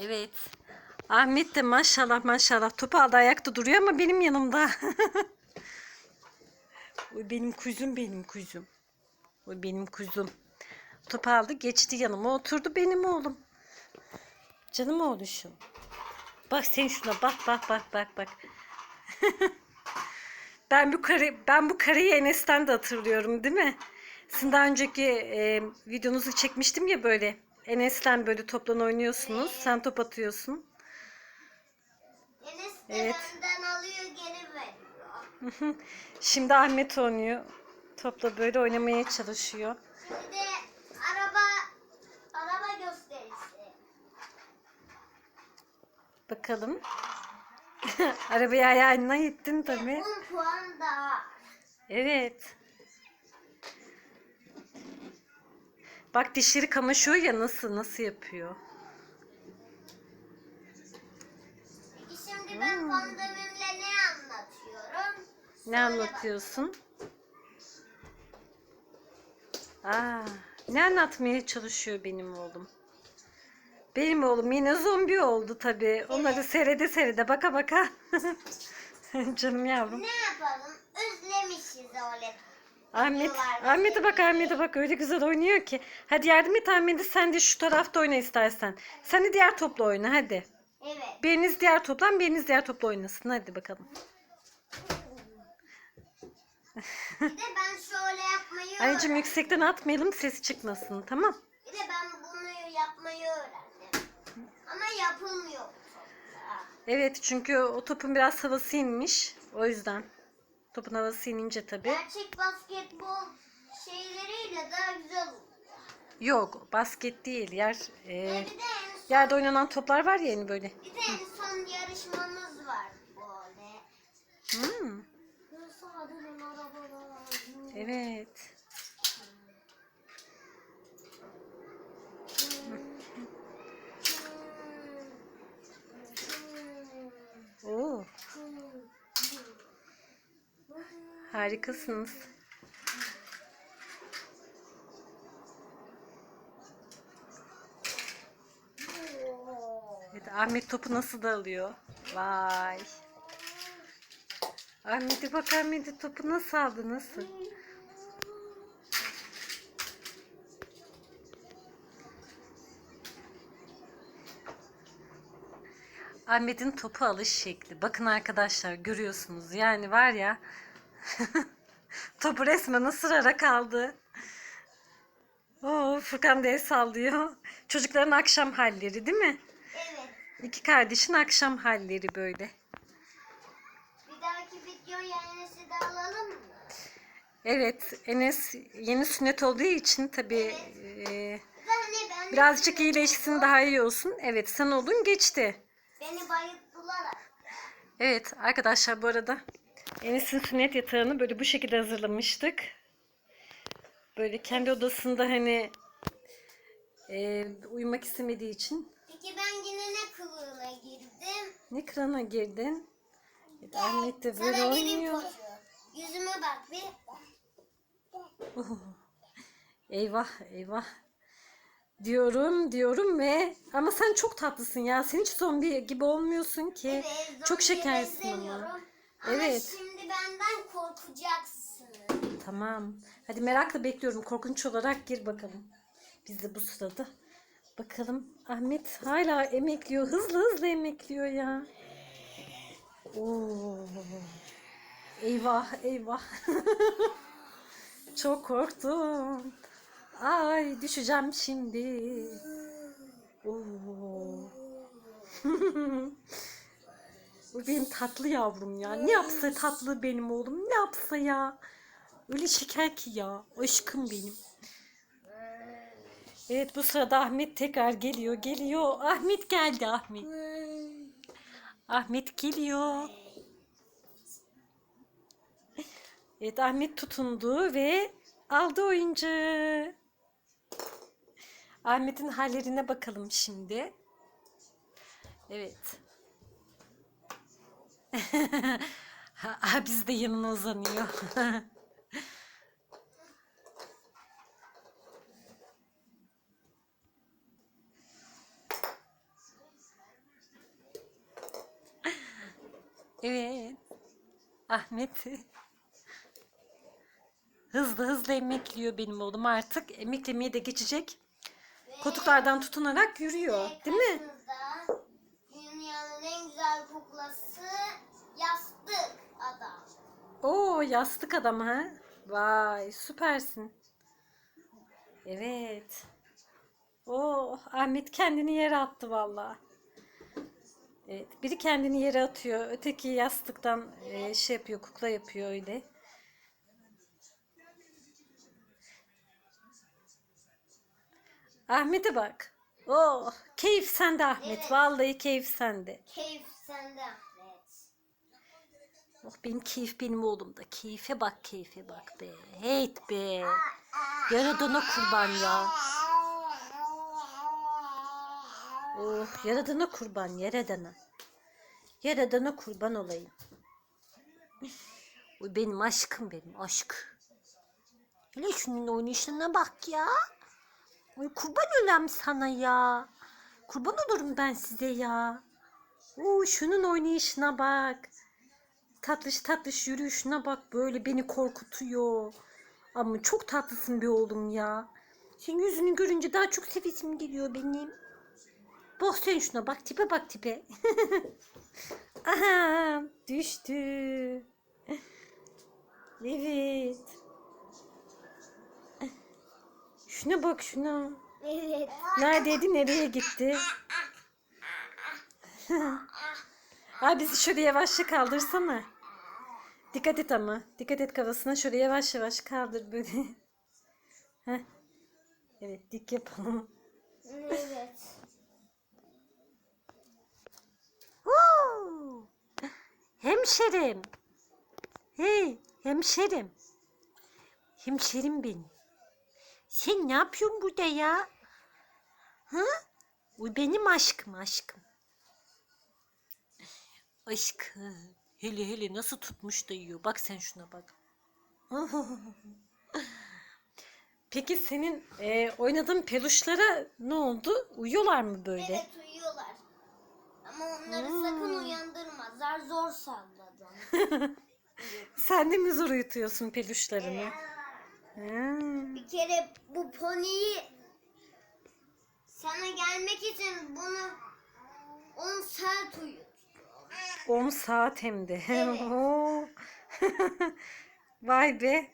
Evet. Ahmet de maşallah maşallah topu aldı ayakta duruyor ama benim yanımda. Oy benim kuzum benim kuzum. Oy benim kuzum. Topu aldı geçti yanıma oturdu benim oğlum. Canım oğluşum. Bak sen şuna bak bak bak bak bak. ben bu kare ben bu kareyi Enes'ten de hatırlıyorum değil mi? Sizin daha önceki e, videonuzu çekmiştim ya böyle. Enes'ten böyle toplan oynuyorsunuz. Sen top atıyorsun. Enes de Evet. benden alıyor geri veriyor. Şimdi Ahmet oynuyor. Topla böyle oynamaya çalışıyor. Şimdi de araba araba gösterisi. Bakalım. Arabayı ayağına ittin tabii. 10 puan daha. Evet. Bak dişleri kamaşıyor ya nasıl nasıl yapıyor. Şimdi ben pandemimle ne anlatıyorum? Ne anlatıyorsun? Aa, ne anlatmaya çalışıyor benim oğlum? Benim oğlum yine zombi oldu tabii. Onları seyrede seyrede baka baka. Canım yavrum. Ne yapalım? Özlemişiz öyle. Ahmet, Ahmet'e bak Ahmet'e bak öyle güzel oynuyor ki. Hadi yardım et Ahmet'e sen de şu tarafta oyna istersen. Sen de diğer topla oyna hadi. Evet. Biriniz diğer toplan biriniz diğer topla oynasın hadi bakalım. Bir de ben şöyle yapmayı Anneciğim yüksekten atmayalım sesi çıkmasın tamam. Bir de ben bunu yapmayı öğrendim. Ama yapılmıyor bu. Evet çünkü o topun biraz havası inmiş. O yüzden. Topun havası inince tabii. Gerçek basketbol şeyleriyle daha güzel. Yok basket değil yer e, E bir de en son, yerde oynanan toplar var ya hani böyle. bir de en son yarışmamız var böyle. Hmm, evet. Oo, harikasınız. Evet, Ahmet topu nasıl da? Vay. Ahmet'e bak Ahmet'e topu nasıl aldı nasıl? Ahmet'in topu alış şekli. Bakın arkadaşlar görüyorsunuz. Yani var ya topu resmen ısırarak aldı. Oo, Furkan da el sallıyor. Çocukların akşam halleri değil mi? Evet. İki kardeşin akşam halleri böyle. Bir dahaki videoya Enes'i de alalım mı? Evet Enes yeni sünnet olduğu için tabii e, Bir de ben birazcık iyileşsin daha iyi olsun. Evet sen oldun geçti. Beni bayılttılar. Evet arkadaşlar bu arada Enes'in sünnet yatağını böyle bu şekilde hazırlamıştık. Böyle kendi odasında hani e, uyumak istemediği için Peki ben yine ne kılığına girdim? ne krana girdin? Evet, Ahmet de böyle Sana gelin oynuyor. Yüzüme bak bir. Eyvah eyvah diyorum diyorum ve ama sen çok tatlısın ya. Sen hiç zombi gibi olmuyorsun ki. Evet, çok şekersin ama. benzemiyorum. Ama Evet. şimdi benden korkacaksın. Tamam. Hadi merakla bekliyorum. Korkunç olarak gir bakalım. Biz de bu sırada. Bakalım Ahmet hala emekliyor. Hızlı hızlı emekliyor ya. Oo. Eyvah eyvah. Çok korktum. Ay düşeceğim şimdi. Oo. Bu benim tatlı yavrum ya. Ne yapsa tatlı benim oğlum. Ne yapsa ya. Öyle şeker ki ya. Aşkım benim. Evet bu sırada Ahmet tekrar geliyor. Geliyor. Ahmet geldi Ahmet. Ahmet geliyor. Evet Ahmet tutundu ve aldı oyuncağı. Ahmet'in hallerine bakalım şimdi. Evet. Abisi de yanına uzanıyor. evet. Ahmet. Hızlı hızlı emekliyor benim oğlum artık. Emeklemeye de geçecek. Koltuklardan tutunarak yürüyor. Değil mi? Oo yastık adam ha. Vay süpersin. Evet. Oo Ahmet kendini yere attı valla. Evet, biri kendini yere atıyor, öteki yastıktan e, şey yapıyor, kukla yapıyor öyle. Ahmet'e bak. Oh, keyif sende Ahmet. Evet. Vallahi keyif sende. Keyif sende. Oh benim keyif benim oğlumda. Keyfe bak keyfe bak be. Heyt be. Yaradana kurban ya. Oh yaradana kurban yaradana. Yaradana kurban olayım. Oy benim aşkım benim aşk. Hele şunun oynayışına bak ya. Oy kurban ölem sana ya. Kurban olurum ben size ya. Oo şunun oynayışına bak. Tatlış tatlış yürüyüşüne bak böyle beni korkutuyor. Ama çok tatlısın bir oğlum ya. Senin yüzünü görünce daha çok sevesim geliyor benim. Bak sen şuna bak tipe bak tipe. Aha düştü. Evet. Şuna bak şuna. Evet. Neredeydi nereye gitti? Abi bizi şöyle yavaşça kaldırsana. Dikkat et ama. Dikkat et kafasına şöyle yavaş yavaş kaldır böyle. Heh. Evet dik yapalım. Evet. Hemşerim. Hey hemşerim. Hemşerim benim. Sen ne yapıyorsun burada ya? Ha? Bu benim aşkım aşkım. Aşkım. Hele hele nasıl tutmuş da yiyor. Bak sen şuna bak. Peki senin e, oynadığın peluşlara ne oldu? Uyuyorlar mı böyle? Evet uyuyorlar. Ama onları sakın uyandırma. Zor salladım. Sen de mi zor uyutuyorsun peluşlarını? Hmm. Bir kere bu poniyi sana gelmek için bunu 10 saat uyut. 10 saat hem de. Evet. Vay be.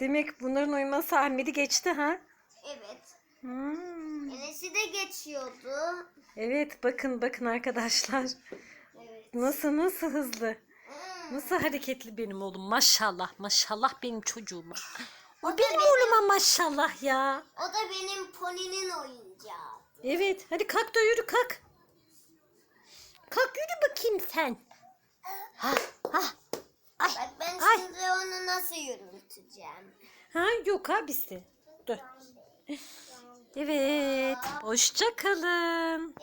Demek bunların uyuması Ahmet'i geçti ha? Evet. Hmm. Enes'i de geçiyordu. Evet bakın bakın arkadaşlar. Evet. Nasıl nasıl hızlı. Hmm. Nasıl hareketli benim oğlum. Maşallah maşallah benim çocuğuma. O da benim oğluma maşallah ya. O da benim poninin oyuncağı. Evet hadi kalk da yürü kalk. Kalk yürü bakayım sen. Ha ha. Ay. Bak ben Ay. onu nasıl yürüteceğim? Ha yok abisi. Dur. Evet. Hoşça kalın.